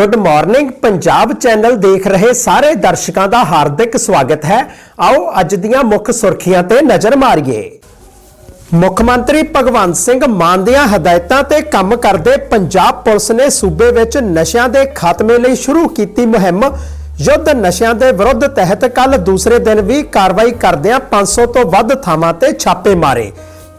Good morning Punjab channel ਦੇਖ ਰਹੇ ਸਾਰੇ ਦਰਸ਼ਕਾਂ ਦਾ ਹਾਰਦਿਕ ਸਵਾਗਤ ਹੈ। ਆਓ ਅੱਜ ਦੀਆਂ ਮੁੱਖ ਸੁਰਖੀਆਂ ਤੇ ਨਜ਼ਰ ਮਾਰੀਏ। ਮੁੱਖ ਮੰਤਰੀ ਭਗਵੰਤ ਸਿੰਘ ਮਾਨ ਦੀਆਂ ਹਦਾਇਤਾਂ ਤੇ ਕੰਮ ਕਰਦੇ ਪੰਜਾਬ ਪੁਲਿਸ ਨੇ ਸੂਬੇ ਵਿੱਚ ਨਸ਼ਿਆਂ ਦੇ ਖਾਤਮੇ ਲਈ ਸ਼ੁਰੂ ਕੀਤੀ ਮੁਹਿੰਮ। ਯੁੱਧ ਨਸ਼ਿਆਂ ਦੇ ਵਿਰੁੱਧ ਤਹਿਤ ਕੱਲ ਦੂਸਰੇ ਦਿਨ ਵੀ ਕਾਰਵਾਈ ਕਰਦਿਆਂ 500 ਤੋਂ ਵੱਧ ਥਾਵਾਂ ਤੇ ਛਾਪੇ ਮਾਰੇ।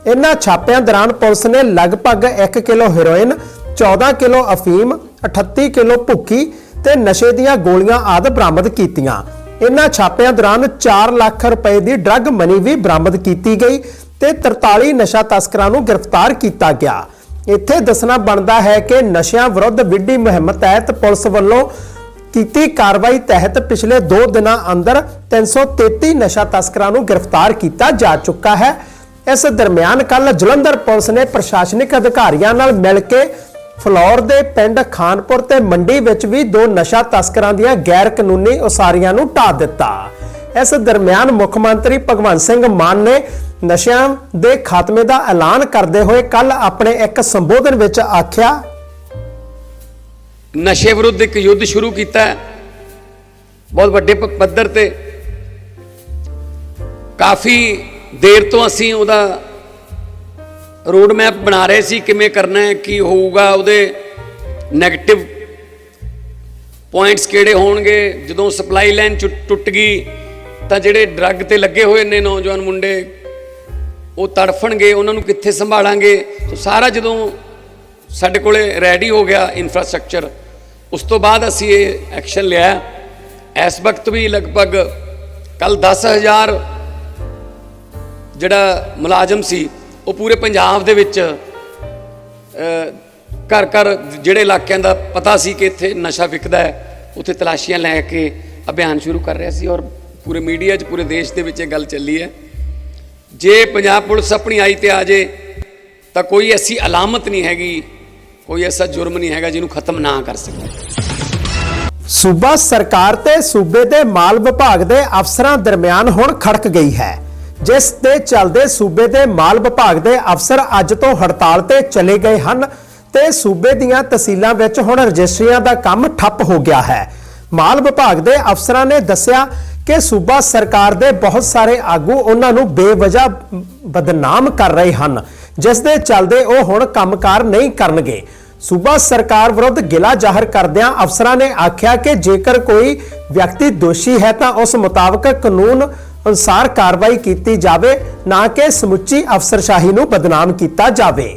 ਇਨ੍ਹਾਂ ਛਾਪਿਆਂ ਦੌਰਾਨ ਪੁਲਿਸ ਨੇ ਲਗਭਗ 1 ਕਿਲੋ ਹੈਰੋਇਨ 14 ਕਿਲੋ ਅਫੀਮ 38 ਕਿਲੋ ਭੁੱਕੀ ਤੇ ਨਸ਼ੇ ਦੀਆਂ ਗੋਲੀਆਂ ਆਦਿ ਬਰਾਮਦ ਕੀਤੀਆਂ। ਇਨ੍ਹਾਂ ਛਾਪਿਆਂ ਦੌਰਾਨ 4 ਲੱਖ ਰੁਪਏ ਦੀ ਡਰੱਗ ਮਨੀ ਵੀ ਬਰਾਮਦ ਕੀਤੀ ਗਈ ਤੇ 43 ਨਸ਼ਾ ਤਸਕਰਾਂ ਨੂੰ ਗ੍ਰਿਫਤਾਰ ਕੀਤਾ ਗਿਆ। ਇੱਥੇ ਦੱਸਣਾ ਬਣਦਾ ਹੈ ਕਿ ਨਸ਼ਿਆਂ ਵਿਰੁੱਧ ਵਿੱਢੀ ਮੁਹਿੰਮ ਤਹਿਤ ਪੁਲਿਸ ਵੱਲੋਂ ਕੀਤੀ ਕਾਰਵਾਈ ਤਹਿਤ ਪਿਛਲੇ 2 ਦਿਨਾਂ ਅੰਦਰ 333 ਨਸ਼ਾ ਤਸਕਰਾਂ ਨੂੰ ਗ੍ਰਿਫਤਾਰ ਕੀਤਾ ਜਾ ਚੁੱਕਾ ਹੈ। ਇਸ ਦਰਮਿਆਨ ਕੱਲ ਜਲੰਧਰ ਪੁਲਿਸ ਨੇ ਪ੍ਰਸ਼ਾਸਨਿਕ ਅਧਿਕਾਰੀਆਂ ਨਾਲ ਮਿਲ ਕੇ ਫਲੌਰ ਦੇ ਪਿੰਡ ਖਾਨਪੁਰ ਤੇ ਮੰਡੀ ਵਿੱਚ ਵੀ ਦੋ ਨਸ਼ਾ ਤਸਕਰਾਂ ਦੀਆਂ ਗੈਰ ਕਾਨੂੰਨੀ ਉਸਾਰੀਆਂ ਨੂੰ ਢਾ ਦਿੱਤਾ। ਇਸ ਦਰਮਿਆਨ ਮੁੱਖ ਮੰਤਰੀ ਭਗਵੰਤ ਸਿੰਘ ਮਾਨ ਨੇ ਨਸ਼ਿਆਂ ਦੇ ਖਾਤਮੇ ਦਾ ਐਲਾਨ ਕਰਦੇ ਹੋਏ ਕੱਲ ਆਪਣੇ ਇੱਕ ਸੰਬੋਧਨ ਵਿੱਚ ਆਖਿਆ, ਨਸ਼ੇ ਵਿਰੁੱਧ ਇੱਕ ਯੁੱਧ ਸ਼ੁਰੂ ਕੀਤਾ ਹੈ। ਬਹੁਤ ਵੱਡੇ ਪੱਧਰ ਤੇ ਕਾਫੀ ਦੇਰ ਤੋਂ ਅਸੀਂ ਉਹਦਾ ਰੋਡ ਮੈਪ ਬਣਾ ਰਹੇ ਸੀ, ਕਿਵੇਂ ਕਰਨਾ ਹੈ, ਕੀ ਹੋਊਗਾ, ਉਹਦੇ 네ਗੇਟਿਵ ਪੁਆਇੰਟਸ ਕਿਹੜੇ ਹੋਣਗੇ? ਜਦੋਂ ਸਪਲਾਈ ਲਾਈਨ ਟੁੱਟ ਗਈ, ਤਾਂ ਜਿਹੜੇ ਡਰੱਗ ਤੇ ਲੱਗੇ ਹੋਏ ਨੇ ਨੌਜਵਾਨ ਮੁੰਡੇ, ਉਹ ਤੜਫਣਗੇ, ਉਹਨਾਂ ਨੂੰ ਕਿੱਥੇ ਸੰਭਾਲਾਂਗੇ? ਸੋ ਸਾਰਾ ਜਦੋਂ ਸਾਡੇ ਕੋਲੇ ਰੈਡੀ ਹੋ ਗਿਆ ਇਨਫਰਾਸਟ੍ਰਕਚਰ ਉਸ ਤੋਂ ਬਾਅਦ ਅਸੀਂ ਇਹ ਐਕਸ਼ਨ ਲਿਆ। ਇਸ ਵਕਤ ਵੀ ਲਗਭਗ ਕੱਲ 10000 ਜਿਹੜਾ ਮੁਲਾਜ਼ਮ ਸੀ ਉਹ ਪੂਰੇ ਪੰਜਾਬ ਦੇ ਵਿੱਚ ਘਰ ਘਰ ਜਿਹੜੇ ਇਲਾਕਿਆਂ ਦਾ ਪਤਾ ਸੀ ਕਿ ਇੱਥੇ ਨਸ਼ਾ ਵਿਕਦਾ ਹੈ, ਉੱਥੇ ਤਲਾਸ਼ੀਆਂ ਲੈ ਕੇ ਅਭਿਆਨ ਸ਼ੁਰੂ ਕਰ ਰਿਹਾ ਸੀ ਔਰ ਪੂਰੇ ਮੀਡੀਆ 'ਚ, ਪੂਰੇ ਦੇਸ਼ ਦੇ ਵਿੱਚ ਇਹ ਗੱਲ ਚੱਲੀ ਹੈ। ਜੇ ਪੰਜਾਬ ਪੁਲਿਸ ਆਪਣੀ ਆਈ ਤੇ ਆ ਜੇ, ਤਾਂ ਕੋਈ ਐਸੀ ਅਲਾਮਤ ਨਹੀਂ ਹੈਗੀ, ਕੋਈ ਐਸਾ ਜੁਰਮ ਨਹੀਂ ਹੈਗਾ ਜਿਹਨੂੰ ਖਤਮ ਨਾ ਕਰ ਸਕੇ। ਸੂਬਾ ਸਰਕਾਰ ਤੇ ਸੂਬੇ ਦੇ ਮਾਲ ਵਿਭਾਗ ਦੇ ਅਫਸਰਾਂ ਦਰਮਿਆਨ ਹੁਣ ਖੜਕ ਗਈ ਹੈ। ਜਿਸ ਦੇ ਚੱਲਦੇ ਸੂਬੇ ਦੇ ਮਾਲ ਵਿਭਾਗ ਦੇ ਅਫਸਰ ਅੱਜ ਤੋਂ ਹੜਤਾਲ ਤੇ ਚਲੇ ਗਏ ਹਨ ਤੇ ਸੂਬੇ ਦੀਆਂ ਤਹਿਸੀਲਾਂ ਵਿੱਚ ਹੁਣ ਰਜਿਸਟਰੀਆਂ ਦਾ ਕੰਮ ਠੱਪ ਹੋ ਗਿਆ ਹੈ। ਮਾਲ ਵਿਭਾਗ ਦੇ ਅਫਸਰਾਂ ਨੇ ਦੱਸਿਆ ਕਿ ਸੂਬਾ ਸਰਕਾਰ ਦੇ ਬਹੁਤ ਸਾਰੇ ਆਗੂ ਉਹਨਾਂ ਨੂੰ ਬੇਵਜ੍ਹਾ ਬਦਨਾਮ ਕਰ ਰਹੇ ਹਨ। ਜਿਸ ਦੇ ਚੱਲਦੇ ਉਹ ਹੁਣ ਕੰਮਕਾਰ ਨਹੀਂ ਕਰਨਗੇ। ਸੂਬਾ ਸਰਕਾਰ ਵਿਰੁੱਧ ਗਿਲਾ ਜ਼ਾਹਰ ਕਰਦਿਆਂ ਅਫਸਰਾਂ ਨੇ ਆਖਿਆ ਕਿ ਜੇਕਰ ਕੋਈ ਵਿਅਕਤੀ ਦੋਸ਼ੀ ਹੈ ਤਾਂ ਉਸ ਮੁਤਾਬਕ ਕਾਨੂੰਨ ਅਨੁਸਾਰ ਕਾਰਵਾਈ ਕੀਤੀ ਜਾਵੇ, ਨਾ ਕਿ ਸਮੁੱਚੀ ਅਫਸਰਸ਼ਾਹੀ ਨੂੰ ਬਦਨਾਮ ਕੀਤਾ ਜਾਵੇ।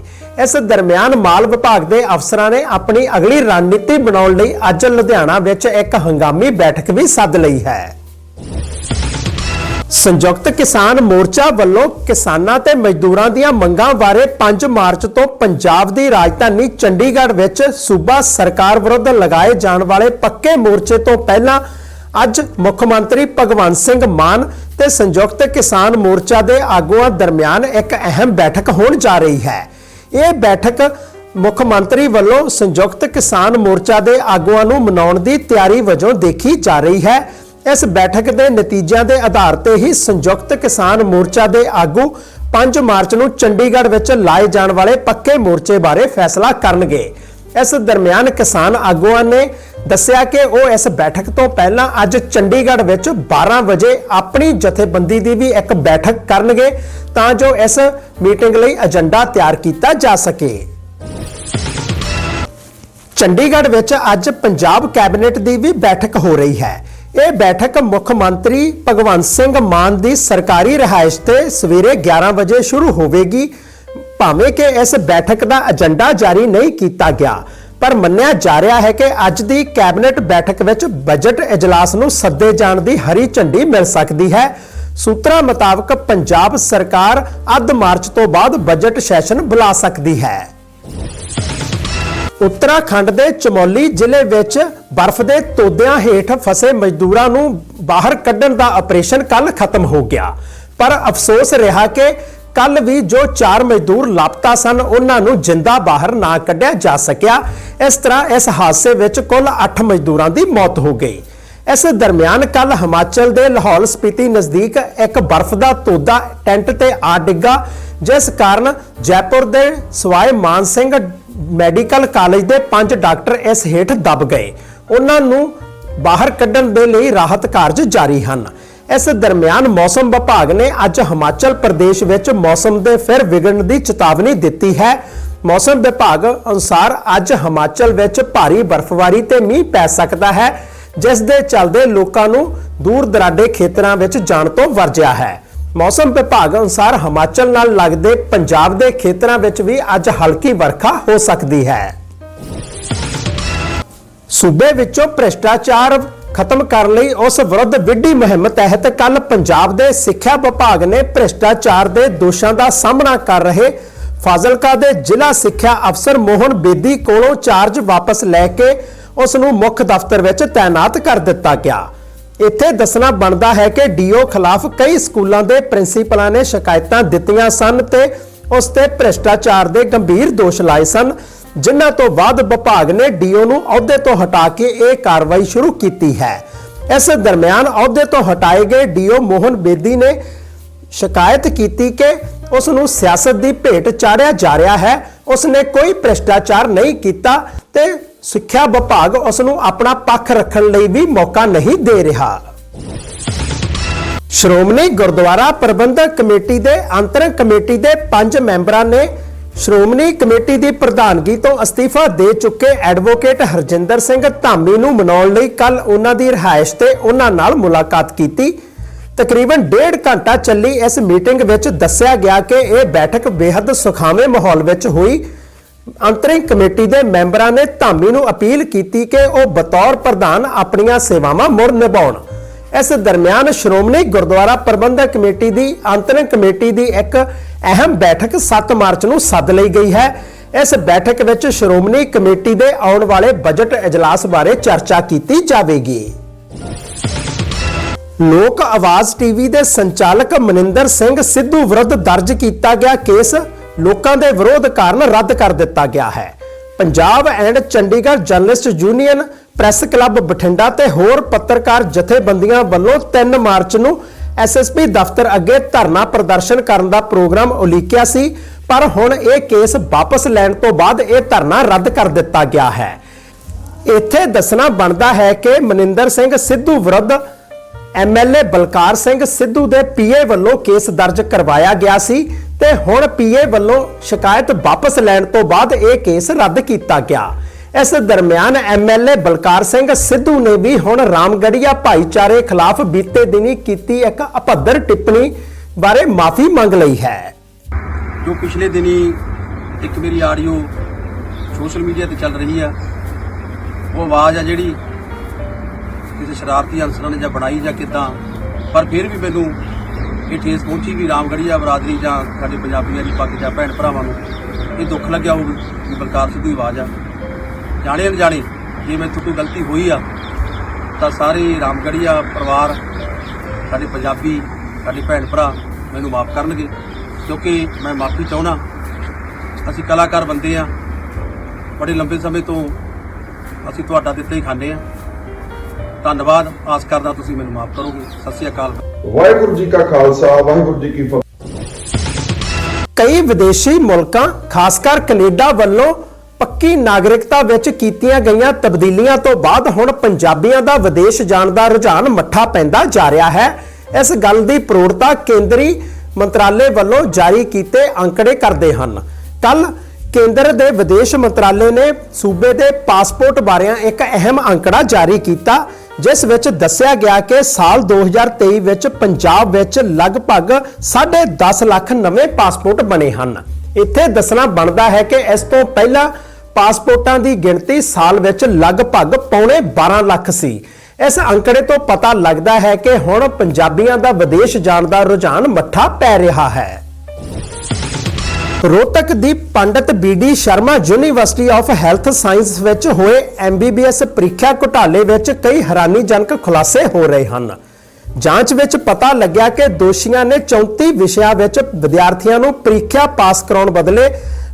ਇਸ ਦਰਮਿਆਨ ਮਾਲ ਵਿਭਾਗ ਦੇ ਅਫਸਰਾਂ ਨੇ ਆਪਣੀ ਅਗਲੀ ਰਣਨੀਤੀ ਬਣਾਉਣ ਲਈ ਅੱਜ ਲੁਧਿਆਣਾ ਵਿੱਚ ਇੱਕ ਹੰਗਾਮੀ ਬੈਠਕ ਵੀ ਸੱਦ ਲਈ ਹੈ। ਸੰਯੁਕਤ ਕਿਸਾਨ ਮੋਰਚਾ ਵੱਲੋਂ ਕਿਸਾਨਾਂ ਤੇ ਮਜ਼ਦੂਰਾਂ ਦੀਆਂ ਮੰਗਾਂ ਬਾਰੇ 5 ਮਾਰਚ ਤੋਂ ਪੰਜਾਬ ਦੀ ਰਾਜਧਾਨੀ ਚੰਡੀਗੜ੍ਹ ਵਿੱਚ ਸੂਬਾ ਸਰਕਾਰ ਵਿਰੁੱਧ ਲਗਾਏ ਜਾਣ ਵਾਲੇ ਪੱਕੇ ਮੋਰਚੇ ਤੋਂ ਪਹਿਲਾਂ ਅੱਜ ਮੁੱਖ ਮੰਤਰੀ ਭਗਵੰਤ ਸਿੰਘ ਮਾਨ ਤੇ ਸੰਯੁਕਤ ਕਿਸਾਨ ਮੋਰਚਾ ਦੇ ਆਗੂਆਂ ਦਰਮਿਆਨ ਇੱਕ ਅਹਿਮ ਬੈਠਕ ਹੋਣ ਜਾ ਰਹੀ ਹੈ। ਇਹ ਬੈਠਕ ਮੁੱਖ ਮੰਤਰੀ ਵੱਲੋਂ ਸੰਯੁਕਤ ਕਿਸਾਨ ਮੋਰਚਾ ਦੇ ਆਗੂਆਂ ਨੂੰ ਮਨਾਉਣ ਦੀ ਤਿਆਰੀ ਵਜੋਂ ਦੇਖੀ ਜਾ ਰਹੀ ਹੈ। ਇਸ ਬੈਠਕ ਦੇ ਨਤੀਜਿਆਂ ਦੇ ਆਧਾਰ ਤੇ ਹੀ ਸੰਯੁਕਤ ਕਿਸਾਨ ਮੋਰਚਾ ਦੇ ਆਗੂ 5 ਮਾਰਚ ਨੂੰ ਚੰਡੀਗੜ੍ਹ ਵਿੱਚ ਲਾਏ ਜਾਣ ਵਾਲੇ ਪੱਕੇ ਮੋਰਚੇ ਬਾਰੇ ਫੈਸਲਾ ਕਰਨਗੇ। ਇਸ ਦਰਮਿਆਨ ਕਿਸਾਨ ਆਗੂਆਂ ਨੇ ਦੱਸਿਆ ਕਿ ਉਹ ਇਸ ਬੈਠਕ ਤੋਂ ਪਹਿਲਾਂ ਅੱਜ ਚੰਡੀਗੜ੍ਹ ਵਿੱਚ 12 ਵਜੇ ਆਪਣੀ ਜਥੇਬੰਦੀ ਦੀ ਵੀ ਇੱਕ ਬੈਠਕ ਕਰਨਗੇ ਤਾਂ ਜੋ ਇਸ ਮੀਟਿੰਗ ਲਈ ਏਜੰਡਾ ਤਿਆਰ ਕੀਤਾ ਜਾ ਸਕੇ। ਚੰਡੀਗੜ੍ਹ ਵਿੱਚ ਅੱਜ ਪੰਜਾਬ ਕੈਬਨਿਟ ਦੀ ਵੀ ਬੈਠਕ ਹੋ ਰਹੀ ਹੈ। ਇਹ ਬੈਠਕ ਮੁੱਖ ਮੰਤਰੀ ਭਗਵੰਤ ਸਿੰਘ ਮਾਨ ਦੀ ਸਰਕਾਰੀ ਰਿਹਾਇਸ਼ ਤੇ ਸਵੇਰੇ 11 ਵਜੇ ਸ਼ੁਰੂ ਹੋਵੇਗੀ। ਭਾਵੇਂ ਕਿ ਇਸ ਬੈਠਕ ਦਾ ਏਜੰਡਾ ਜਾਰੀ ਨਹੀਂ ਕੀਤਾ ਗਿਆ ਪਰ ਮੰਨਿਆ ਜਾ ਰਿਹਾ ਹੈ ਕਿ ਅੱਜ ਦੀ ਕੈਬਨਿਟ ਬੈਠਕ ਵਿੱਚ ਬਜਟ ਇਜਲਾਸ ਨੂੰ ਸੱਦੇ ਜਾਣ ਦੀ ਹਰੀ ਝੰਡੀ ਮਿਲ ਸਕਦੀ ਹੈ। ਸੂਤਰਾਂ ਮੁਤਾਬਕ ਪੰਜਾਬ ਸਰਕਾਰ ਅੱਧ ਮਾਰਚ ਤੋਂ ਬਾਅਦ ਬਜਟ ਸੈਸ਼ਨ ਬੁਲਾ ਸਕਦੀ ਹੈ। ਉੱਤਰਾਖੰਡ ਦੇ ਚਮੋਲੀ ਜ਼ਿਲ੍ਹੇ ਵਿੱਚ ਬਰਫ਼ ਦੇ ਤੋਦਿਆਂ ਹੇਠ ਫਸੇ ਮਜ਼ਦੂਰਾਂ ਨੂੰ ਬਾਹਰ ਕੱਢਣ ਦਾ ਆਪਰੇਸ਼ਨ ਕੱਲ ਖਤਮ ਹੋ ਗਿਆ। ਪਰ ਅਫਸੋਸ ਰਿਹਾ ਕਿ ਕੱਲ ਵੀ ਜੋ ਚਾਰ ਮਜ਼ਦੂਰ ਲਾਪਤਾ ਸਨ, ਉਹਨਾਂ ਨੂੰ ਜਿੰਦਾ ਬਾਹਰ ਨਾ ਕੱਢਿਆ ਜਾ ਸਕਿਆ। ਇਸ ਤਰ੍ਹਾਂ ਇਸ ਹਾਦਸੇ ਵਿੱਚ ਕੁੱਲ 8 ਮਜ਼ਦੂਰਾਂ ਦੀ ਮੌਤ ਹੋ ਗਈ। ਇਸ ਦਰਮਿਆਨ ਕੱਲ ਹਿਮਾਚਲ ਦੇ ਲਾਹੌਲ ਸਪੀਤੀ ਨਜ਼ਦੀਕ ਇੱਕ ਬਰਫ਼ ਦਾ ਤੋਦਾ ਟੈਂਟ ਤੇ ਆ ਡਿੱਗਾ, ਜਿਸ ਕਾਰਨ ਜੈਪੁਰ ਦੇ ਸਵਾਏ ਮਾਨ ਸਿੰਘ ਮੈਡੀਕਲ ਕਾਲਜ ਦੇ ਪੰਜ ਡਾਕਟਰ ਇਸ ਹੇਠ ਦਬ ਗਏ। ਉਹਨਾਂ ਨੂੰ ਬਾਹਰ ਕੱਢਣ ਦੇ ਲਈ ਰਾਹਤ ਕਾਰਜ ਜਾਰੀ ਹਨ। ਇਸ ਦਰਮਿਆਨ ਮੌਸਮ ਵਿਭਾਗ ਨੇ ਅੱਜ ਹਿਮਾਚਲ ਪ੍ਰਦੇਸ਼ ਵਿੱਚ ਮੌਸਮ ਦੇ ਫਿਰ ਵਿਗੜਨ ਦੀ ਚੇਤਾਵਨੀ ਦਿੱਤੀ ਹੈ। ਮੌਸਮ ਵਿਭਾਗ ਅਨੁਸਾਰ ਅੱਜ ਹਿਮਾਚਲ ਵਿੱਚ ਭਾਰੀ ਬਰਫ਼ਬਾਰੀ ਤੇ ਮੀਂਹ ਪੈ ਸਕਦਾ ਹੈ, ਜਿਸ ਦੇ ਚੱਲਦੇ ਲੋਕਾਂ ਨੂੰ ਦੂਰ ਦਰਾਡੇ ਖੇਤਰਾਂ ਵਿੱਚ ਜਾਣ ਤੋਂ ਵਰਜਿਆ ਹੈ। ਮੌਸਮ ਵਿਭਾਗ ਅਨੁਸਾਰ ਹਿਮਾਚਲ ਨਾਲ ਲੱਗਦੇ ਪੰਜਾਬ ਦੇ ਖੇਤਰਾਂ ਵਿੱਚ ਵੀ ਅੱਜ ਹਲਕੀ ਵਰਖਾ ਹੋ ਸਕਦੀ ਹੈ। ਸੂਬੇ ਵਿੱਚੋਂ ਭ੍ਰਿਸ਼ਟਾਚਾਰ ਖਤਮ ਕਰਨ ਲਈ, ਉਸ ਵਿਰੁੱਧ ਵਿੱਢੀ ਮੁਹਿੰਮ ਤਹਿਤ ਕੱਲ ਪੰਜਾਬ ਦੇ ਸਿੱਖਿਆ ਵਿਭਾਗ ਨੇ ਭ੍ਰਿਸ਼ਟਾਚਾਰ ਦੇ ਦੋਸ਼ਾਂ ਦਾ ਸਾਹਮਣਾ ਕਰ ਰਹੇ ਫਾਜ਼ਿਲਕਾ ਦੇ ਜ਼ਿਲ੍ਹਾ ਸਿੱਖਿਆ ਅਫਸਰ ਮੋਹਨ ਬੇਦੀ ਕੋਲੋਂ ਚਾਰਜ ਵਾਪਸ ਲੈ ਕੇ ਉਸ ਨੂੰ ਮੁੱਖ ਦਫ਼ਤਰ ਵਿੱਚ ਤਾਇਨਾਤ ਕਰ ਦਿੱਤਾ ਗਿਆ। ਇੱਥੇ ਦੱਸਣਾ ਬਣਦਾ ਹੈ ਕਿ ਡੀਓ ਖਿਲਾਫ ਕਈ ਸਕੂਲਾਂ ਦੇ ਪ੍ਰਿੰਸੀਪਲਾਂ ਨੇ ਸ਼ਿਕਾਇਤਾਂ ਦਿੱਤੀਆਂ ਸਨ ਤੇ ਉਸ ਤੇ ਭ੍ਰਿਸ਼ਟਾਚਾਰ ਦੇ ਗੰਭੀਰ ਦੋਸ਼ ਲਾਏ ਸਨ। ਜਿਨ੍ਹਾਂ ਤੋਂ ਬਾਅਦ ਵਿਭਾਗ ਨੇ ਡੀਓ ਨੂੰ ਅਹੁਦੇ ਤੋਂ ਹਟਾ ਕੇ ਇਹ ਕਾਰਵਾਈ ਸ਼ੁਰੂ ਕੀਤੀ ਹੈ। ਇਸ ਦਰਮਿਆਨ ਅਹੁਦੇ ਤੋਂ ਹਟਾਏ ਗਏ ਡੀਓ ਮੋਹਨ ਬੇਦੀ ਨੇ ਸ਼ਿਕਾਇਤ ਕੀਤੀ ਕਿ ਉਸ ਨੂੰ ਸਿਆਸਤ ਦੀ ਭੇਟ ਚਾੜਿਆ ਜਾ ਰਿਹਾ ਹੈ। ਉਸ ਨੇ ਕੋਈ ਭ੍ਰਿਸ਼ਟਾਚਾਰ ਨਹੀਂ ਕੀਤਾ ਤੇ ਸਿੱਖਿਆ ਵਿਭਾਗ ਉਸ ਨੂੰ ਆਪਣਾ ਪੱਖ ਰੱਖਣ ਲਈ ਵੀ ਮੌਕਾ ਨਹੀਂ ਦੇ ਰਿਹਾ। ਸ਼੍ਰੋਮਣੀ ਗੁਰਦੁਆਰਾ ਪ੍ਰਬੰਧਕ ਕਮੇਟੀ ਦੇ ਅੰਤਰੰਗ ਕਮੇਟੀ ਦੇ ਪੰਜ ਮੈਂਬਰਾਂ ਨੇ ਸ਼੍ਰੋਮਣੀ ਕਮੇਟੀ ਦੀ ਪ੍ਰਧਾਨਗੀ ਤੋਂ ਅਸਤੀਫਾ ਦੇ ਚੁੱਕੇ ਐਡਵੋਕੇਟ ਹਰਜਿੰਦਰ ਸਿੰਘ ਧਾਮੀ ਨੂੰ ਮਨਾਉਣ ਲਈ ਕੱਲ ਉਹਨਾਂ ਦੀ ਰਿਹਾਇਸ਼ ਤੇ ਉਹਨਾਂ ਨਾਲ ਮੁਲਾਕਾਤ ਕੀਤੀ। ਤਕਰੀਬਨ ਡੇਢ ਘੰਟਾ ਚੱਲੀ ਇਸ ਮੀਟਿੰਗ ਵਿੱਚ ਦੱਸਿਆ ਗਿਆ ਕਿ ਇਹ ਬੈਠਕ ਬੇहद ਸੁਖਾਵੇਂ ਮਾਹੌਲ ਵਿੱਚ ਹੋਈ। ਅੰਤਰਿੰਗ ਕਮੇਟੀ ਦੇ ਮੈਂਬਰਾਂ ਨੇ ਧਾਮੀ ਨੂੰ ਅਪੀਲ ਕੀਤੀ ਕਿ ਉਹ ਬਤੌਰ ਪ੍ਰਧਾਨ ਆਪਣੀਆਂ ਸੇਵਾਵਾਂ ਮੁੜ ਨਿਭਾਉਣ। ਇਸ ਦਰਮਿਆਨ ਸ਼੍ਰੋਮਣੀ ਗੁਰਦੁਆਰਾ ਪ੍ਰਬੰਧਕ ਕਮੇਟੀ ਦੀ, ਅੰਤਰਿੰਗ ਕਮੇਟੀ ਦੀ ਇੱਕ ਅਹਿਮ ਬੈਠਕ 7 ਮਾਰਚ ਨੂੰ ਸੱਦ ਲਈ ਗਈ ਹੈ। ਇਸ ਬੈਠਕ ਵਿੱਚ ਸ਼੍ਰੋਮਣੀ ਕਮੇਟੀ ਦੇ ਆਉਣ ਵਾਲੇ ਬਜਟ ਇਜਲਾਸ ਬਾਰੇ ਚਰਚਾ ਕੀਤੀ ਜਾਵੇਗੀ। ਲੋਕ ਆਵਾਜ਼ ਟੀਵੀ ਦੇ ਸੰਚਾਲਕ ਮਨਿੰਦਰ ਸਿੰਘ ਸਿੱਧੂ ਵਿਰੁੱਧ ਦਰਜ ਕੀਤਾ ਗਿਆ ਕੇਸ ਲੋਕਾਂ ਦੇ ਵਿਰੋਧ ਕਾਰਨ ਰੱਦ ਕਰ ਦਿੱਤਾ ਗਿਆ ਹੈ। Punjab and Chandigarh journalist union press club Bathinda ਤੇ ਹੋਰ ਪੱਤਰਕਾਰ ਜਥੇਬੰਦੀਆਂ ਵੱਲੋਂ 3 ਮਾਰਚ ਨੂੰ ਐਸਐਸਪੀ ਦਫ਼ਤਰ ਅੱਗੇ ਧਰਨਾ ਪ੍ਰਦਰਸ਼ਨ ਕਰਨ ਦਾ ਪ੍ਰੋਗਰਾਮ ਉਲੀਕਿਆ ਸੀ, ਪਰ ਹੁਣ ਇਹ ਕੇਸ ਵਾਪਸ ਲੈਣ ਤੋਂ ਬਾਅਦ ਇਹ ਧਰਨਾ ਰੱਦ ਕਰ ਦਿੱਤਾ ਗਿਆ ਹੈ। ਇੱਥੇ ਦੱਸਣਾ ਬਣਦਾ ਹੈ ਕਿ ਮਨਿੰਦਰ ਸਿੰਘ ਸਿੱਧੂ ਵਿਰੁੱਧ ਐਮਐਲਏ ਬਲਕਾਰ ਸਿੰਘ ਸਿੱਧੂ ਦੇ ਪੀਏ ਵੱਲੋਂ ਕੇਸ ਦਰਜ ਕਰਵਾਇਆ ਗਿਆ ਸੀ ਤੇ ਹੁਣ ਪੀਏ ਵੱਲੋਂ ਸ਼ਿਕਾਇਤ ਵਾਪਸ ਲੈਣ ਤੋਂ ਬਾਅਦ ਇਹ ਕੇਸ ਰੱਦ ਕੀਤਾ ਗਿਆ। ਇਸ ਦਰਮਿਆਨ ਐਮਐਲਏ ਬਲਕਾਰ ਸਿੰਘ ਸਿੱਧੂ ਨੇ ਵੀ ਹੁਣ ਰਾਮਗੜੀਆ ਭਾਈਚਾਰੇ ਖਿਲਾਫ ਬੀਤੇ ਦਿਨੀ ਕੀਤੀ ਇੱਕ ਅਪੱਧਰ ਟਿੱਪਣੀ ਬਾਰੇ ਮਾਫੀ ਮੰਗ ਲਈ ਹੈ। ਜੋ ਪਿਛਲੇ ਦਿਨੀ ਇੱਕ ਮੇਰੀ ਆਡੀਓ ਸੋਸ਼ਲ ਮੀਡੀਆ ਤੇ ਚੱਲ ਰਹੀ ਆ, ਉਹ ਆਵਾਜ਼ ਆ ਜਿਹੜੀ ਕਿਸੇ ਸ਼ਰਾਰਤੀ ਅਨਸਰਾਂ ਨੇ ਜਾਂ ਬਣਾਈ ਜਾਂ ਕਿਦਾਂ, ਪਰ ਫਿਰ ਵੀ ਮੈਨੂੰ ਇਹ ਠੇਸ ਪਹੁੰਚੀ ਵੀ ਰਾਮਗੜੀਆ ਬਰਾਦਰੀ ਜਾਂ ਸਾਡੇ ਪੰਜਾਬੀਆਂ ਦੀ ਪੱਗ ਜਾਂ ਭੈਣ ਭਰਾਵਾਂ ਨੂੰ ਇਹ ਦੁੱਖ ਲੱਗਿਆ ਹੋਊ ਕਿ ਬਲਕਾਰ ਸਿੱਧੂ ਦੀ ਆਵਾਜ਼ ਆ। ਜਾਣੇ ਅਣਜਾਣੇ ਜੇ ਮੈਥੋਂ ਕੋਈ ਗਲਤੀ ਹੋਈ ਆ ਤਾਂ ਸਾਰੇ ਰਾਮਗੜੀਆ ਪਰਿਵਾਰ ਸਾਡੇ ਪੰਜਾਬੀ ਸਾਡੇ ਭੈਣ ਭਰਾ ਮੈਨੂੰ ਮਾਫ ਕਰਨਗੇ ਕਿਉਂਕਿ ਮੈਂ ਮਾਫੀ ਚਾਹੁੰਦਾ। ਅਸੀਂ ਕਲਾਕਾਰ ਬੰਦੇ ਆ ਬੜੇ ਲੰਬੇ ਸਮੇਂ ਤੋਂ ਅਸੀਂ ਤੁਹਾਡਾ ਦਿੱਤਾ ਹੀ ਖਾਂਦੇ ਆ। ਧੰਨਵਾਦ ਆਸ ਕਰਦਾ ਤੁਸੀਂ ਮੈਨੂੰ ਮਾਫ ਕਰੋਗੇ। ਸਤਿ ਸ਼੍ਰੀ ਅਕਾਲ। ਵਾਹਿਗੁਰੂ ਜੀ ਕਾ ਖਾਲਸਾ ਵਾਹਿਗੁਰੂ ਜੀ ਕੀ ਫਤਿਹ। ਕਈ ਵਿਦੇਸ਼ੀ ਮੁਲਕਾਂ ਖਾਸ ਕਰ ਕੈਨੇਡਾ ਵੱਲੋਂ ਪੱਕੀ ਨਾਗਰਿਕਤਾ ਵਿੱਚ ਕੀਤੀਆਂ ਗਈਆਂ ਤਬਦੀਲੀਆਂ ਤੋਂ ਬਾਅਦ ਹੁਣ ਪੰਜਾਬੀਆਂ ਦਾ ਵਿਦੇਸ਼ ਜਾਣ ਦਾ ਰੁਝਾਨ ਮੱਠਾ ਪੈਂਦਾ ਜਾ ਰਿਹਾ ਹੈ। ਇਸ ਗੱਲ ਦੀ ਪ੍ਰੋੜਤਾ ਕੇਂਦਰੀ ਮੰਤਰਾਲੇ ਵੱਲੋਂ ਜਾਰੀ ਕੀਤੇ ਅੰਕੜੇ ਕਰਦੇ ਹਨ। ਕੱਲ ਕੇਂਦਰ ਦੇ ਵਿਦੇਸ਼ ਮੰਤਰਾਲੇ ਨੇ ਸੂਬੇ ਦੇ ਪਾਸਪੋਰਟ ਬਾਰੇ ਇੱਕ ਅਹਿਮ ਅੰਕੜਾ ਜਾਰੀ ਕੀਤਾ, ਜਿਸ ਵਿੱਚ ਦੱਸਿਆ ਗਿਆ ਕਿ ਸਾਲ 2023 ਵਿੱਚ ਪੰਜਾਬ ਵਿੱਚ ਲਗਭਗ 10.5 ਲੱਖ ਨਵੇਂ ਪਾਸਪੋਰਟ ਬਣੇ ਹਨ। ਇੱਥੇ ਦੱਸਣਾ ਬਣਦਾ ਹੈ ਕਿ ਇਸ ਤੋਂ ਪਹਿਲਾਂ ਪਾਸਪੋਰਟਾਂ ਦੀ ਗਿਣਤੀ ਸਾਲ ਵਿੱਚ ਲਗਭਗ ਪੌਣੇ 12 ਲੱਖ ਸੀ। ਇਸ ਅੰਕੜੇ ਤੋਂ ਪਤਾ ਲੱਗਦਾ ਹੈ ਕਿ ਹੁਣ ਪੰਜਾਬੀਆਂ ਦਾ ਵਿਦੇਸ਼ ਜਾਣ ਦਾ ਰੁਝਾਨ ਮੱਠਾ ਪੈ ਰਿਹਾ ਹੈ। ਰੋਹਤਕ ਦੀ Pandit B D Sharma university of health science ਵਿੱਚ ਹੋਏ ਐਮਬੀਬੀਐਸ ਪ੍ਰੀਖਿਆ ਘੁਟਾਲੇ ਵਿੱਚ ਕਈ ਹੈਰਾਨੀਜਨਕ ਖੁਲਾਸੇ ਹੋ ਰਹੇ ਹਨ। ਜਾਂਚ ਵਿੱਚ ਪਤਾ ਲੱਗਿਆ ਕਿ ਦੋਸ਼ੀਆਂ ਨੇ 34 ਵਿਸ਼ਿਆਂ ਵਿੱਚ ਵਿਦਿਆਰਥੀਆਂ ਨੂੰ ਪ੍ਰੀਖਿਆ ਪਾਸ ਕਰਾਉਣ ਬਦਲੇ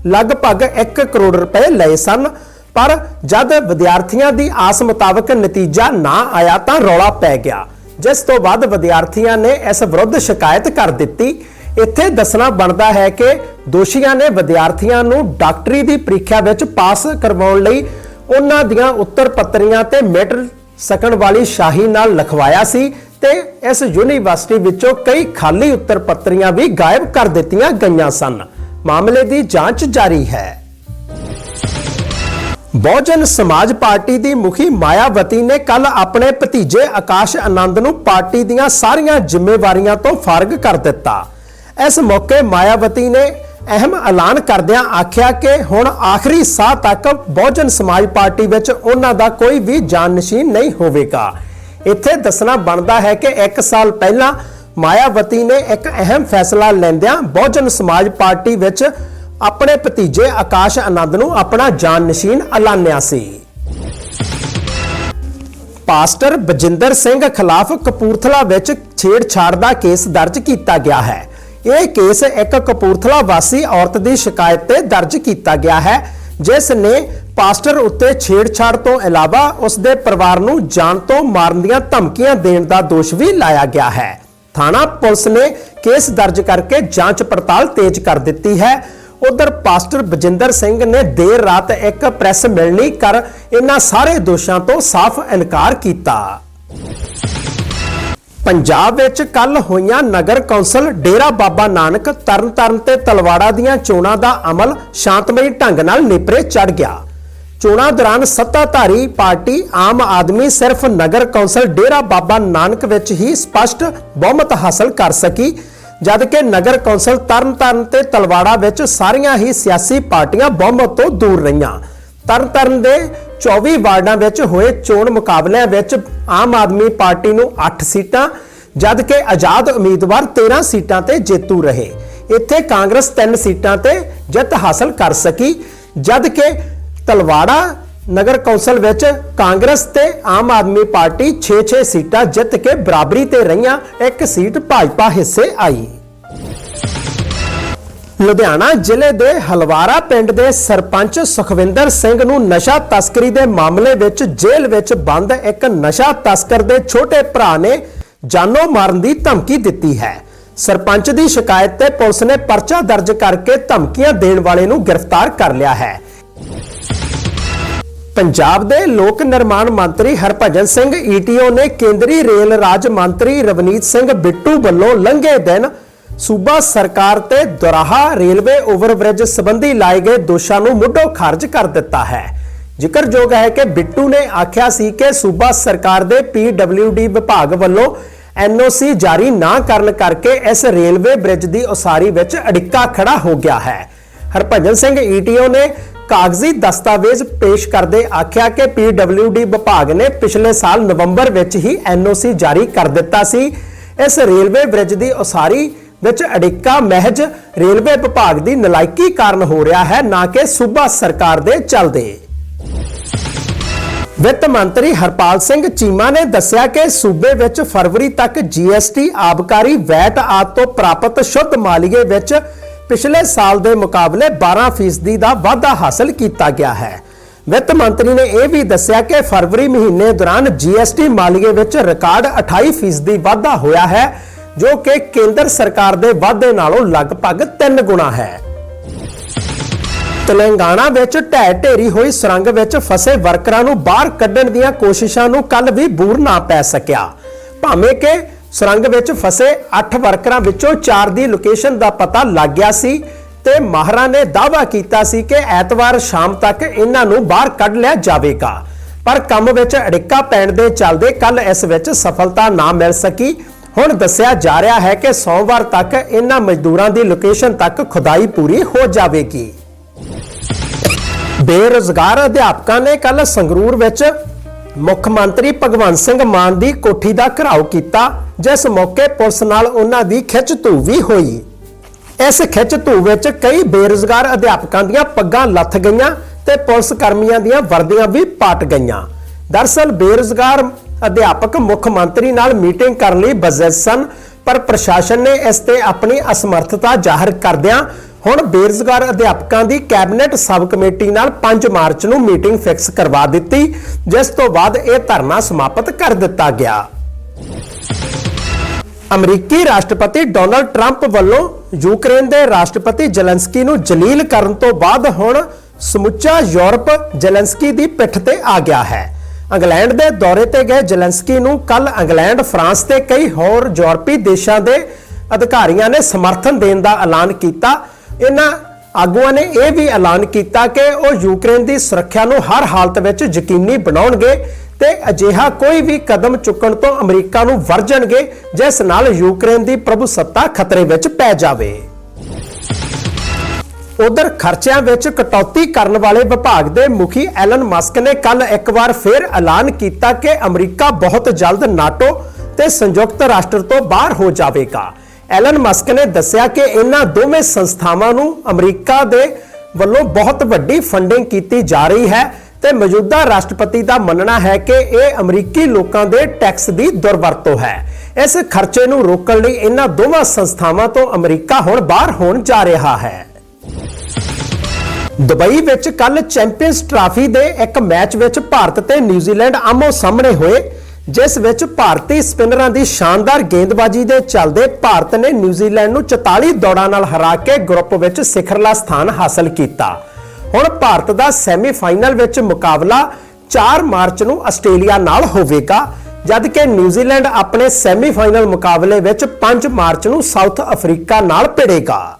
ਲਗਭਗ 1 ਕਰੋੜ ਰੁਪਏ ਲਏ ਸਨ। ਪਰ ਜਦ ਵਿਦਿਆਰਥੀਆਂ ਦੀ ਆਸ ਮੁਤਾਬਕ ਨਤੀਜਾ ਨਾ ਆਇਆ ਤਾਂ ਰੌਲਾ ਪੈ ਗਿਆ। ਜਿਸ ਤੋਂ ਬਾਅਦ ਵਿਦਿਆਰਥੀਆਂ ਨੇ ਇਸ ਵਿਰੁੱਧ ਸ਼ਿਕਾਇਤ ਕਰ ਦਿੱਤੀ। ਇੱਥੇ ਦੱਸਣਾ ਬਣਦਾ ਹੈ ਕਿ ਦੋਸ਼ੀਆਂ ਨੇ ਵਿਦਿਆਰਥੀਆਂ ਨੂੰ ਡਾਕਟਰੀ ਦੀ ਪ੍ਰੀਖਿਆ ਵਿੱਚ ਪਾਸ ਕਰਵਾਉਣ ਲਈ ਉਹਨਾਂ ਦੀਆਂ ਉੱਤਰ ਪੱਤਰੀਆਂ ਤੇ ਮੈਟਰ ਸਕਣ ਵਾਲੀ ਸ਼ਾਹੀ ਨਾਲ ਲਿਖਵਾਇਆ ਸੀ ਤੇ ਇਸ ਯੂਨੀਵਰਸਿਟੀ ਵਿੱਚੋਂ ਕਈ ਖਾਲੀ ਉੱਤਰ ਪੱਤਰੀਆਂ ਵੀ ਗਾਇਬ ਕਰ ਦਿੱਤੀਆਂ ਗਈਆਂ ਸਨ। ਮਾਮਲੇ ਦੀ ਜਾਂਚ ਜਾਰੀ ਹੈ। ਬਹੁਜਨ ਸਮਾਜ ਪਾਰਟੀ ਦੀ ਮੁਖੀ ਮਾਇਆਵਤੀ ਨੇ ਕੱਲ ਆਪਣੇ ਭਤੀਜੇ ਆਕਾਸ਼ ਆਨੰਦ ਨੂੰ ਪਾਰਟੀ ਦੀਆਂ ਸਾਰੀਆਂ ਜ਼ਿੰਮੇਵਾਰੀਆਂ ਤੋਂ ਫਾਰਗ ਕਰ ਦਿੱਤਾ। ਇਸ ਮੌਕੇ ਮਾਇਆਵਤੀ ਨੇ ਅਹਿਮ ਐਲਾਨ ਕਰਦਿਆਂ ਆਖਿਆ ਕਿ ਹੁਣ ਆਖਰੀ ਸਾਹ ਤੱਕ ਬਹੁਜਨ ਸਮਾਜ ਪਾਰਟੀ ਵਿੱਚ ਉਹਨਾਂ ਦਾ ਕੋਈ ਵੀ ਜਾਨਨਸ਼ੀਨ ਨਹੀਂ ਹੋਵੇਗਾ। ਇੱਥੇ ਦੱਸਣਾ ਬਣਦਾ ਹੈ ਕਿ 1 ਸਾਲ ਪਹਿਲਾਂ ਮਾਇਆਵਤੀ ਨੇ ਇੱਕ ਅਹਿਮ ਫੈਸਲਾ ਲੈਂਦਿਆਂ ਬਹੁਜਨ ਸਮਾਜ ਪਾਰਟੀ ਵਿੱਚ ਆਪਣੇ ਭਤੀਜੇ ਆਕਾਸ਼ ਆਨੰਦ ਨੂੰ ਆਪਣਾ ਜਾਨਨਸ਼ੀਨ ਐਲਾਨਿਆ ਸੀ। ਪਾਸਟਰ ਬਜਿੰਦਰ ਸਿੰਘ ਖਿਲਾਫ ਕਪੂਰਥਲਾ ਵਿੱਚ ਛੇੜਛਾੜ ਦਾ ਕੇਸ ਦਰਜ ਕੀਤਾ ਗਿਆ ਹੈ। ਇਹ ਕੇਸ ਇੱਕ ਕਪੂਰਥਲਾ ਵਾਸੀ ਔਰਤ ਦੀ ਸ਼ਿਕਾਇਤ ਤੇ ਦਰਜ ਕੀਤਾ ਗਿਆ ਹੈ, ਜਿਸ ਨੇ ਪਾਸਟਰ ਉੱਤੇ ਛੇੜਛਾੜ ਤੋਂ ਇਲਾਵਾ ਉਸ ਦੇ ਪਰਿਵਾਰ ਨੂੰ ਜਾਨ ਤੋਂ ਮਾਰਨ ਦੀਆਂ ਧਮਕੀਆਂ ਦੇਣ ਦਾ ਦੋਸ਼ ਵੀ ਲਾਇਆ ਗਿਆ ਹੈ। ਥਾਣਾ ਪੁਲਿਸ ਨੇ ਕੇਸ ਦਰਜ ਕਰਕੇ ਜਾਂਚ ਪੜਤਾਲ ਤੇਜ਼ ਕਰ ਦਿੱਤੀ ਹੈ। ਉਧਰ ਪਾਸਟਰ ਬਜਿੰਦਰ ਸਿੰਘ ਨੇ ਦੇਰ ਰਾਤ ਇੱਕ ਪ੍ਰੈਸ ਮਿਲਣੀ ਕਰ ਇਹਨਾਂ ਸਾਰੇ ਦੋਸ਼ਾਂ ਤੋਂ ਸਾਫ਼ ਇਨਕਾਰ ਕੀਤਾ। ਪੰਜਾਬ ਵਿੱਚ ਕੱਲ ਹੋਈਆਂ ਨਗਰ ਕੌਂਸਲ ਡੇਰਾ ਬਾਬਾ ਨਾਨਕ ਤਰਨਤਾਰਨ ਤੇ ਤਲਵਾੜਾ ਦੀਆਂ ਚੋਣਾਂ ਦਾ ਅਮਲ ਸ਼ਾਂਤਮਈ ਢੰਗ ਨਾਲ ਨੇਪਰੇ ਚੜ ਗਿਆ। ਚੋਣਾਂ ਦੌਰਾਨ ਸੱਤਾਧਾਰੀ ਪਾਰਟੀ ਆਮ ਆਦਮੀ ਸਿਰਫ ਨਗਰ ਕੌਂਸਲ ਡੇਰਾ ਬਾਬਾ ਨਾਨਕ ਵਿੱਚ ਹੀ ਸਪਸ਼ਟ ਬਹੁਮਤ ਹਾਸਲ ਕਰ ਸਕੀ, ਜਦਕਿ ਨਗਰ ਕੌਂਸਲ ਤਰਨਤਾਰਨ ਤੇ ਤਲਵਾੜਾ ਵਿੱਚ ਸਾਰੀਆਂ ਹੀ ਸਿਆਸੀ ਪਾਰਟੀਆਂ ਬਹੁਮਤ ਤੋਂ ਦੂਰ ਰਹੀਆਂ। ਤਰਨਤਾਰਨ ਦੇ 24 ਵਾਰਡਾਂ ਵਿੱਚ ਹੋਏ ਚੋਣ ਮੁਕਾਬਲਿਆਂ ਵਿੱਚ ਆਮ ਆਦਮੀ ਪਾਰਟੀ ਨੂੰ 8 ਸੀਟਾਂ, ਜਦਕਿ ਆਜ਼ਾਦ ਉਮੀਦਵਾਰ 13 ਸੀਟਾਂ ਤੇ ਜੇਤੂ ਰਹੇ। ਇੱਥੇ ਕਾਂਗਰਸ 3 ਸੀਟਾਂ ਤੇ ਜਿੱਤ ਹਾਸਲ ਕਰ ਸਕੀ, ਜਦਕਿ ਤਲਵਾੜਾ ਨਗਰ ਕੌਂਸਲ ਵਿੱਚ ਕਾਂਗਰਸ ਤੇ ਆਮ ਆਦਮੀ ਪਾਰਟੀ 6-6 ਸੀਟਾਂ ਜਿੱਤ ਕੇ ਬਰਾਬਰੀ ਤੇ ਰਹੀਆਂ, ਇੱਕ ਸੀਟ ਭਾਜਪਾ ਹਿੱਸੇ ਆਈ। ਲੁਧਿਆਣਾ ਜ਼ਿਲ੍ਹੇ ਦੇ ਹਲਵਾਰਾ ਪਿੰਡ ਦੇ ਸਰਪੰਚ ਸੁਖਵਿੰਦਰ ਸਿੰਘ ਨੂੰ ਨਸ਼ਾ ਤਸਕਰੀ ਦੇ ਮਾਮਲੇ ਵਿੱਚ ਜੇਲ੍ਹ ਵਿੱਚ ਬੰਦ ਇੱਕ ਨਸ਼ਾ ਤਸਕਰ ਦੇ ਛੋਟੇ ਭਰਾ ਨੇ ਜਾਨੋਂ ਮਾਰਨ ਦੀ ਧਮਕੀ ਦਿੱਤੀ ਹੈ। ਸਰਪੰਚ ਦੀ ਸ਼ਿਕਾਇਤ ਤੇ ਪੁਲਿਸ ਨੇ ਪਰਚਾ ਦਰਜ ਕਰਕੇ ਧਮਕੀਆਂ ਦੇਣ ਵਾਲੇ ਨੂੰ ਗ੍ਰਿਫਤਾਰ ਕਰ ਲਿਆ ਹੈ। ਪੰਜਾਬ ਦੇ ਲੋਕ ਨਿਰਮਾਣ ਮੰਤਰੀ ਹਰਭਜਨ ਸਿੰਘ ਈਟੀਓ ਨੇ ਕੇਂਦਰੀ ਰੇਲ ਰਾਜ ਮੰਤਰੀ ਰਵਨੀਤ ਸਿੰਘ ਬਿੱਟੂ ਵੱਲੋਂ ਲੰਘੇ ਦਿਨ ਸੂਬਾ ਸਰਕਾਰ ਤੇ ਦੁਰਾਹਾ ਰੇਲਵੇ ਓਵਰਬ੍ਰਿਜ ਸੰਬੰਧੀ ਲਾਏ ਗਏ ਦੋਸ਼ਾਂ ਨੂੰ ਮੁੱਢੋਂ ਖਾਰਜ ਕਰ ਦਿੱਤਾ ਹੈ। ਜ਼ਿਕਰਯੋਗ ਹੈ ਕਿ ਬਿੱਟੂ ਨੇ ਆਖਿਆ ਸੀ ਕਿ ਸੂਬਾ ਸਰਕਾਰ ਦੇ ਪੀਡਬਲਯੂਡੀ ਵਿਭਾਗ ਵੱਲੋਂ ਐਨਓਸੀ ਜਾਰੀ ਨਾ ਕਰਨ ਕਰਕੇ ਇਸ ਰੇਲਵੇ ਬ੍ਰਿਜ ਦੀ ਉਸਾਰੀ ਵਿੱਚ ਅੜਿੱਕਾ ਖੜਾ ਹੋ ਗਿਆ ਹੈ। ਹਰਭਜਨ ਸਿੰਘ ਈਟੀਓ ਨੇ ਕਾਗਜ਼ੀ ਦਸਤਾਵੇਜ਼ ਪੇਸ਼ ਕਰਦੇ ਆਖਿਆ ਕਿ ਪੀਡਬਲਯੂਡੀ ਵਿਭਾਗ ਨੇ ਪਿਛਲੇ ਸਾਲ ਨਵੰਬਰ ਵਿੱਚ ਹੀ ਐਨਓਸੀ ਜਾਰੀ ਕਰ ਦਿੱਤਾ ਸੀ। ਇਸ ਰੇਲਵੇ ਬ੍ਰਿਜ ਦੀ ਉਸਾਰੀ ਵਿੱਚ ਅੜਿੱਕਾ ਮਹਿਜ ਰੇਲਵੇ ਵਿਭਾਗ ਦੀ ਨਲਾਇਕੀ ਕਾਰਨ ਹੋ ਰਿਹਾ ਹੈ, ਨਾ ਕਿ ਸੂਬਾ ਸਰਕਾਰ ਦੇ ਚੱਲਦੇ। ਵਿੱਤ ਮੰਤਰੀ ਹਰਪਾਲ ਸਿੰਘ ਚੀਮਾ ਨੇ ਦੱਸਿਆ ਕਿ ਸੂਬੇ ਵਿੱਚ ਫਰਵਰੀ ਤੱਕ ਜੀਐਸਟੀ ਆਬਕਾਰੀ ਵੈਟ ਆਦ ਤੋਂ ਪ੍ਰਾਪਤ ਸ਼ੁੱਧ ਮਾਲੀਏ ਵਿੱਚ ਪਿਛਲੇ ਸਾਲ ਦੇ ਮੁਕਾਬਲੇ 12% ਦਾ ਵਾਧਾ ਹਾਸਲ ਕੀਤਾ ਗਿਆ ਹੈ। ਵਿੱਤ ਮੰਤਰੀ ਨੇ ਇਹ ਵੀ ਦੱਸਿਆ ਕਿ ਫਰਵਰੀ ਮਹੀਨੇ ਦੌਰਾਨ ਜੀਐਸਟੀ ਮਾਲੀਏ ਵਿੱਚ ਰਿਕਾਰਡ 28% ਦੀ ਵਾਧਾ ਹੋਇਆ ਹੈ, ਜੋ ਕਿ ਕੇਂਦਰ ਸਰਕਾਰ ਦੇ ਵਾਧੇ ਨਾਲੋਂ ਲਗਭਗ 3 ਗੁਣਾ ਹੈ। ਤੇਲੰਗਾਨਾ ਵਿੱਚ ਢਹਿ ਢੇਰੀ ਹੋਈ ਸੁਰੰਗ ਵਿੱਚ ਫਸੇ ਵਰਕਰਾਂ ਨੂੰ ਬਾਹਰ ਕੱਢਣ ਦੀਆਂ ਕੋਸ਼ਿਸ਼ਾਂ ਨੂੰ ਕੱਲ ਵੀ ਬੂਰ ਨਾ ਪੈ ਸਕਿਆ। ਭਾਵੇਂ ਕਿ ਸੁਰੰਗ ਵਿੱਚ ਫਸੇ 8 ਵਰਕਰਾਂ ਵਿੱਚੋਂ 4 ਦੀ ਲੋਕੇਸ਼ਨ ਦਾ ਪਤਾ ਲੱਗ ਗਿਆ ਸੀ ਤੇ ਮਾਹਰਾਂ ਨੇ ਦਾਅਵਾ ਕੀਤਾ ਸੀ ਕਿ ਐਤਵਾਰ ਸ਼ਾਮ ਤੱਕ ਇਹਨਾਂ ਨੂੰ ਬਾਹਰ ਕੱਢ ਲਿਆ ਜਾਵੇਗਾ। ਪਰ ਕੰਮ ਵਿੱਚ ਅੜਿੱਕਾ ਪੈਣ ਦੇ ਚੱਲਦੇ ਕੱਲ ਇਸ ਵਿੱਚ ਸਫਲਤਾ ਨਾ ਮਿਲ ਸਕੀ। ਹੁਣ ਦੱਸਿਆ ਜਾ ਰਿਹਾ ਹੈ ਕਿ ਸੋਮਵਾਰ ਤੱਕ ਇਹਨਾਂ ਮਜ਼ਦੂਰਾਂ ਦੀ ਲੋਕੇਸ਼ਨ ਤੱਕ ਖੁਦਾਈ ਪੂਰੀ ਹੋ ਜਾਵੇਗੀ। ਬੇਰੁਜ਼ਗਾਰ ਅਧਿਆਪਕਾਂ ਨੇ ਕੱਲ ਸੰਗਰੂਰ ਵਿੱਚ ਮੁੱਖ ਮੰਤਰੀ ਭਗਵੰਤ ਸਿੰਘ ਮਾਨ ਦੀ ਕੋਠੀ ਦਾ ਘਰਾਓ ਕੀਤਾ, ਜਿਸ ਮੌਕੇ ਪੁਲਿਸ ਨਾਲ ਉਹਨਾਂ ਦੀ ਖਿੱਚ ਧੂ ਵੀ ਹੋਈ। ਇਸ ਖਿੱਚ ਧੂ ਵਿੱਚ ਕਈ ਬੇਰੁਜ਼ਗਾਰ ਅਧਿਆਪਕਾਂ ਦੀਆਂ ਪੱਗਾਂ ਲੱਥ ਗਈਆਂ ਤੇ ਪੁਲਿਸ ਕਰਮੀਆਂ ਦੀਆਂ ਵਰਦੀਆਂ ਵੀ ਪਾਟ ਗਈਆਂ। ਦਰਸਲ ਬੇਰੁਜ਼ਗਾਰ ਅਧਿਆਪਕ ਮੁੱਖ ਮੰਤਰੀ ਨਾਲ ਮੀਟਿੰਗ ਕਰਨ ਲਈ ਬਜ਼ਜ਼ ਸਨ, ਪਰ ਪ੍ਰਸ਼ਾਸਨ ਨੇ ਇਸ ਤੇ ਆਪਣੀ ਅਸਮਰਥਤਾ ਜ਼ਾਹਰ ਕਰਦਿਆਂ ਹੁਣ ਬੇਰੁਜ਼ਗਾਰ ਅਧਿਆਪਕਾਂ ਦੀ ਕੈਬਨਿਟ ਸਬ ਕਮੇਟੀ ਨਾਲ 5 ਮਾਰਚ ਨੂੰ ਮੀਟਿੰਗ ਫਿਕਸ ਕਰਵਾ ਦਿੱਤੀ, ਜਿਸ ਤੋਂ ਬਾਅਦ ਇਹ ਧਰਨਾ ਸਮਾਪਤ ਕਰ ਦਿੱਤਾ ਗਿਆ। ਅਮਰੀਕੀ ਰਾਸ਼ਟਰਪਤੀ ਡੋਨਲਡ ਟਰੰਪ ਵੱਲੋਂ ਯੂਕਰੇਨ ਦੇ ਰਾਸ਼ਟਰਪਤੀ ਜ਼ੈਲੈਂਸਕੀ ਨੂੰ ਜਲੀਲ ਕਰਨ ਤੋਂ ਬਾਅਦ ਹੁਣ ਸਮੁੱਚਾ ਯੂਰਪ ਜ਼ੈਲੈਂਸਕੀ ਦੀ ਪਿੱਠ ਤੇ ਆ ਗਿਆ ਹੈ। ਇੰਗਲੈਂਡ ਦੇ ਦੌਰੇ ਤੇ ਗਏ ਜ਼ੈਲੈਂਸਕੀ ਨੂੰ ਕੱਲ ਇੰਗਲੈਂਡ, ਫਰਾਂਸ ਤੇ ਕਈ ਹੋਰ ਯੂਰਪੀ ਦੇਸ਼ਾਂ ਦੇ ਅਧਿਕਾਰੀਆਂ ਨੇ ਸਮਰਥਨ ਦੇਣ ਦਾ ਐਲਾਨ ਕੀਤਾ। ਇਹਨਾਂ ਆਗੂਆਂ ਨੇ ਇਹ ਵੀ ਐਲਾਨ ਕੀਤਾ ਕਿ ਉਹ ਯੂਕਰੇਨ ਦੀ ਸੁਰੱਖਿਆ ਨੂੰ ਹਰ ਹਾਲਤ ਵਿੱਚ ਯਕੀਨੀ ਬਣਾਉਣਗੇ ਤੇ ਅਜਿਹਾ ਕੋਈ ਵੀ ਕਦਮ ਚੁੱਕਣ ਤੋਂ ਅਮਰੀਕਾ ਨੂੰ ਵਰਜਣਗੇ, ਜਿਸ ਨਾਲ ਯੂਕਰੇਨ ਦੀ ਪ੍ਰਭੂਸੱਤਾ ਖਤਰੇ ਵਿੱਚ ਪੈ ਜਾਵੇ। ਉਧਰ ਖਰਚਿਆਂ ਵਿੱਚ ਕਟੌਤੀ ਕਰਨ ਵਾਲੇ ਵਿਭਾਗ ਦੇ ਮੁਖੀ ਐਲਨ ਮਸਕ ਨੇ ਕੱਲ ਇੱਕ ਵਾਰ ਫਿਰ ਐਲਾਨ ਕੀਤਾ ਕਿ ਅਮਰੀਕਾ ਬਹੁਤ ਜਲਦ ਨਾਟੋ ਤੇ ਸੰਯੁਕਤ ਰਾਸ਼ਟਰ ਤੋਂ ਬਾਹਰ ਹੋ ਜਾਵੇਗਾ। ਐਲਨ ਮਸਕ ਨੇ ਦੱਸਿਆ ਕਿ ਇਹਨਾਂ ਦੋਵੇਂ ਸੰਸਥਾਵਾਂ ਨੂੰ ਅਮਰੀਕਾ ਦੇ ਵੱਲੋਂ ਬਹੁਤ ਵੱਡੀ ਫੰਡਿੰਗ ਕੀਤੀ ਜਾ ਰਹੀ ਹੈ ਤੇ ਮੌਜੂਦਾ ਰਾਸ਼ਟਰਪਤੀ ਦਾ ਮੰਨਣਾ ਹੈ ਕਿ ਇਹ ਅਮਰੀਕੀ ਲੋਕਾਂ ਦੇ ਟੈਕਸ ਦੀ ਦੁਰਵਰਤੋਂ ਹੈ। ਇਸ ਖਰਚੇ ਨੂੰ ਰੋਕਣ ਲਈ ਇਹਨਾਂ ਦੋਵਾਂ ਸੰਸਥਾਵਾਂ ਤੋਂ ਅਮਰੀਕਾ ਹੁਣ ਬਾਹਰ ਹੋਣ ਜਾ ਰਿਹਾ ਹੈ। ਦੁਬਈ ਵਿੱਚ ਕੱਲ ਚੈਂਪੀਅਨਸ ਟਰਾਫੀ ਦੇ ਇੱਕ ਮੈਚ ਵਿੱਚ ਭਾਰਤ ਤੇ ਨਿਊਜ਼ੀਲੈਂਡ ਆਮੋ ਸਾਹਮਣੇ ਹੋਏ। ਜਿਸ ਵਿੱਚ ਭਾਰਤੀ ਸਪਿਨਰਾਂ ਦੀ ਸ਼ਾਨਦਾਰ ਗੇਂਦਬਾਜ਼ੀ ਦੇ ਚੱਲਦੇ ਭਾਰਤ ਨੇ ਨਿਊਜ਼ੀਲੈਂਡ ਨੂੰ 44 ਦੌੜਾਂ ਨਾਲ ਹਰਾ ਕੇ ਗਰੁੱਪ ਵਿੱਚ ਸਿਖਰਲਾ ਸਥਾਨ ਹਾਸਲ ਕੀਤਾ। ਹੁਣ ਭਾਰਤ ਦਾ ਸੈਮੀਫਾਈਨਲ ਵਿੱਚ ਮੁਕਾਬਲਾ 4 ਮਾਰਚ ਨੂੰ ਆਸਟ੍ਰੇਲੀਆ ਨਾਲ ਹੋਵੇਗਾ, ਜਦਕਿ ਨਿਊਜ਼ੀਲੈਂਡ ਆਪਣੇ ਸੈਮੀਫਾਈਨਲ ਮੁਕਾਬਲੇ ਵਿੱਚ 5 ਮਾਰਚ ਨੂੰ ਸਾਊਥ ਅਫਰੀਕਾ ਨਾਲ ਭਿੜੇਗਾ।